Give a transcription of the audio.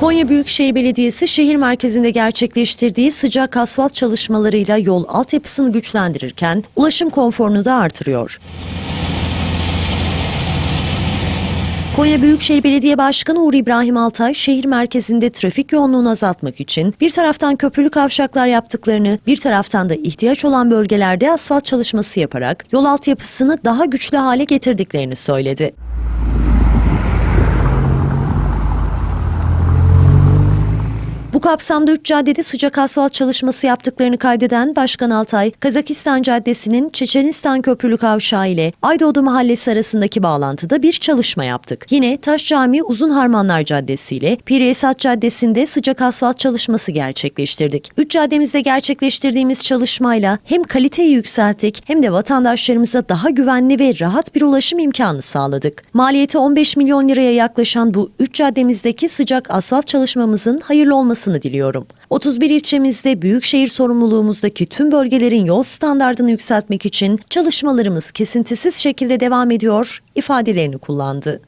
Konya Büyükşehir Belediyesi şehir merkezinde gerçekleştirdiği sıcak asfalt çalışmalarıyla yol altyapısını güçlendirirken ulaşım konforunu da artırıyor. Konya Büyükşehir Belediye Başkanı Uğur İbrahim Altay, şehir merkezinde trafik yoğunluğunu azaltmak için bir taraftan köprülü kavşaklar yaptıklarını, bir taraftan da ihtiyaç olan bölgelerde asfalt çalışması yaparak yol altyapısını daha güçlü hale getirdiklerini söyledi. Bu kapsamda 3 caddede sıcak asfalt çalışması yaptıklarını kaydeden Başkan Altay, Kazakistan Caddesi'nin Çeçenistan Köprülü Kavşağı ile Aydoğdu Mahallesi arasındaki bağlantıda bir çalışma yaptık. Yine Taş Cami Uzun Harmanlar Caddesi ile Piri Esat Caddesi'nde sıcak asfalt çalışması gerçekleştirdik. 3 caddemizde gerçekleştirdiğimiz çalışmayla hem kaliteyi yükselttik hem de vatandaşlarımıza daha güvenli ve rahat bir ulaşım imkanı sağladık. Maliyeti 15 milyon liraya yaklaşan bu 3 caddemizdeki sıcak asfalt çalışmamızın hayırlı olmasını diliyorum. 31 ilçemizde büyükşehir sorumluluğumuzdaki tüm bölgelerin yol standartını yükseltmek için çalışmalarımız kesintisiz şekilde devam ediyor ifadelerini kullandı.